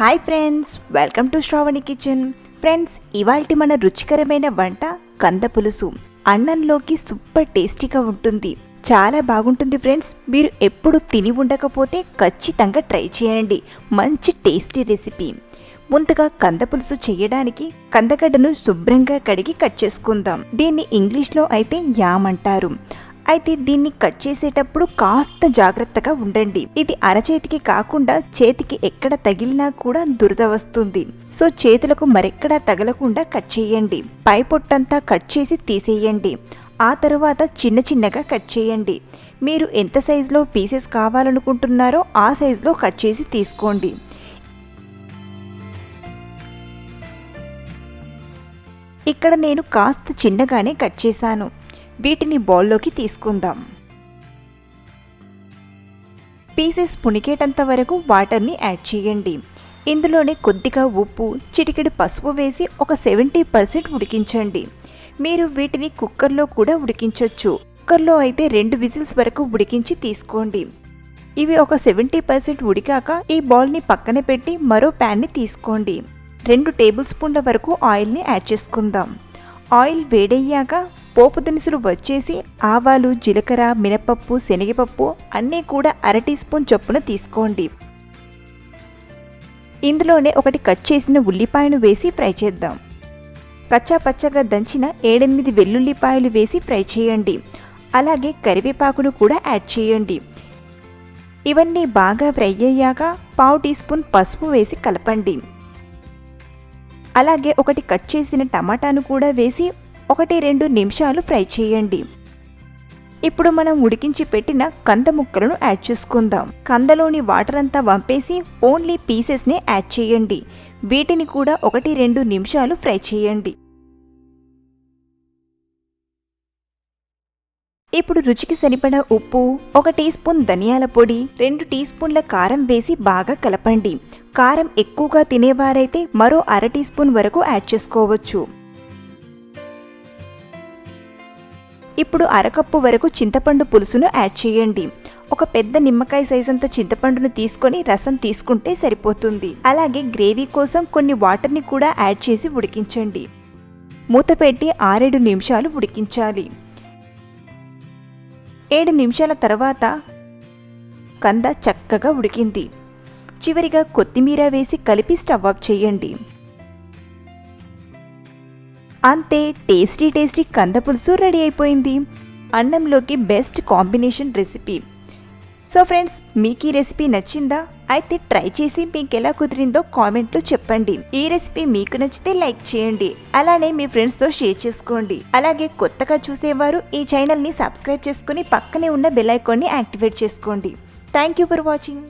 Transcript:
Hi friends welcome to Sravani kitchen friends ఇవాల్టి మన రుచికరమైన వంట కంద పులుసు. అన్నంలోకి సూపర్ టేస్టీగా ఉంటుంది. చాలా బాగుంటుంది ఫ్రెండ్స్ మీరు ఎప్పుడు తిని ఉండకపోతే ఖచ్చితంగా ట్రై చేయండి. మంచి టేస్టీ రెసిపీ. ముందుగా కంద పులుసు చేయడానికి కందగడ్డను శుభ్రంగా కడిగి కట్ చేసుకుందాం. దీన్ని ఇంగ్లీష్లో అయితే యామ్ అంటారు. అయితే దీన్ని కట్ చేసేటప్పుడు కాస్త జాగ్రత్తగా ఉండండి. ఇది అరచేతికి కాకుండా చేతికి ఎక్కడ తగిలినా కూడా దురద వస్తుంది. సో చేతులకు మరెక్కడా తగలకుండా కట్ చేయండి. పై పొట్టంతా కట్ చేసి తీసేయండి. ఆ తర్వాత చిన్న చిన్నగా కట్ చేయండి. మీరు ఎంత సైజులో పీసెస్ కావాలనుకుంటున్నారో ఆ సైజులో కట్ చేసి తీసుకోండి. ఇక్కడ నేను కాస్త చిన్నగానే కట్ చేశాను. వీటిని బౌల్లోకి తీసుకుందాం. పీసెస్ పుణికేటంత వరకు వాటర్ని యాడ్ చేయండి. ఇందులోనే కొద్దిగా ఉప్పు చిటికెడు పసుపు వేసి ఒక సెవెంటీ పర్సెంట్ ఉడికించండి. మీరు వీటిని కుక్కర్లో కూడా ఉడికించవచ్చు కుక్కర్లో అయితే రెండు విజిల్స్ వరకు ఉడికించి తీసుకోండి. ఇవి ఒక సెవెంటీ పర్సెంట్ ఉడికాక ఈ బౌల్ని పక్కన పెట్టి మరో ప్యాన్ని తీసుకోండి. రెండు టేబుల్ స్పూన్ల వరకు ఆయిల్ని యాడ్ చేసుకుందాం. ఆయిల్ వేడయ్యాక పోపు దినుసులు వచ్చేసి ఆవాలు జీలకర్ర మినపప్పు శనగపప్పు అన్నీ కూడా అర టీ స్పూన్ చొప్పున తీసుకోండి. ఇందులోనే ఒకటి కట్ చేసిన ఉల్లిపాయను వేసి ఫ్రై చేద్దాం. కచ్చా పచ్చగా దంచిన ఏడెనిమిది వెల్లుల్లిపాయలు వేసి ఫ్రై చేయండి. అలాగే కరివేపాకును కూడా యాడ్ చేయండి. ఇవన్నీ బాగా ఫ్రై అయ్యాక పావు టీ స్పూన్ పసుపు వేసి కలపండి. అలాగే ఒకటి కట్ చేసిన టమాటాను కూడా వేసి ఒకటి రెండు నిమిషాలు ఫ్రై చేయండి. ఇప్పుడు మనం ఉడికించి పెట్టిన కంద ముక్కలను యాడ్ చేసుకుందాం. కందలోని వాటర్ అంతా వంపేసి ఓన్లీ పీసెస్ని యాడ్ చేయండి. వీటిని కూడా ఒకటి రెండు నిమిషాలు ఫ్రై చేయండి. ఇప్పుడు రుచికి సరిపడా ఉప్పు ఒక టీ స్పూన్ ధనియాల పొడి రెండు టీ స్పూన్ల కారం వేసి బాగా కలపండి. కారం ఎక్కువగా తినేవారైతే మరో అర టీ స్పూన్ వరకు యాడ్ చేసుకోవచ్చు. ఇప్పుడు అరకప్పు వరకు చింతపండు పులుసును యాడ్ చేయండి. ఒక పెద్ద నిమ్మకాయ సైజంత చింతపండును తీసుకొని రసం తీసుకుంటే సరిపోతుంది. అలాగే గ్రేవీ కోసం కొన్ని వాటర్ని కూడా యాడ్ చేసి ఉడికించండి. మూత పెట్టి ఆరేడు నిమిషాలు ఉడికించాలి. ఏడు నిమిషాల తర్వాత కంద చక్కగా ఉడికింది. చివరిగా కొత్తిమీర వేసి కలిపి స్టవ్ ఆఫ్ చేయండి. అంతే టేస్టీ టేస్టీ కంద పులుసు రెడీ అయిపోయింది. అన్నంలోకి best combination recipe. So friends మీకు ఈ రెసిపీ నచ్చిందా? అయితే ట్రై చేసి మీకు ఎలా కుదిరిందో కామెంట్లో చెప్పండి. ఈ రెసిపీ మీకు నచ్చితే లైక్ చేయండి. అలానే మీ ఫ్రెండ్స్తో షేర్ చేసుకోండి. అలాగే కొత్తగా చూసేవారు ఈ ఛానల్ని సబ్స్క్రైబ్ చేసుకుని పక్కనే ఉన్న బెల్ ఐకాన్ని యాక్టివేట్ చేసుకోండి. Thank you for watching.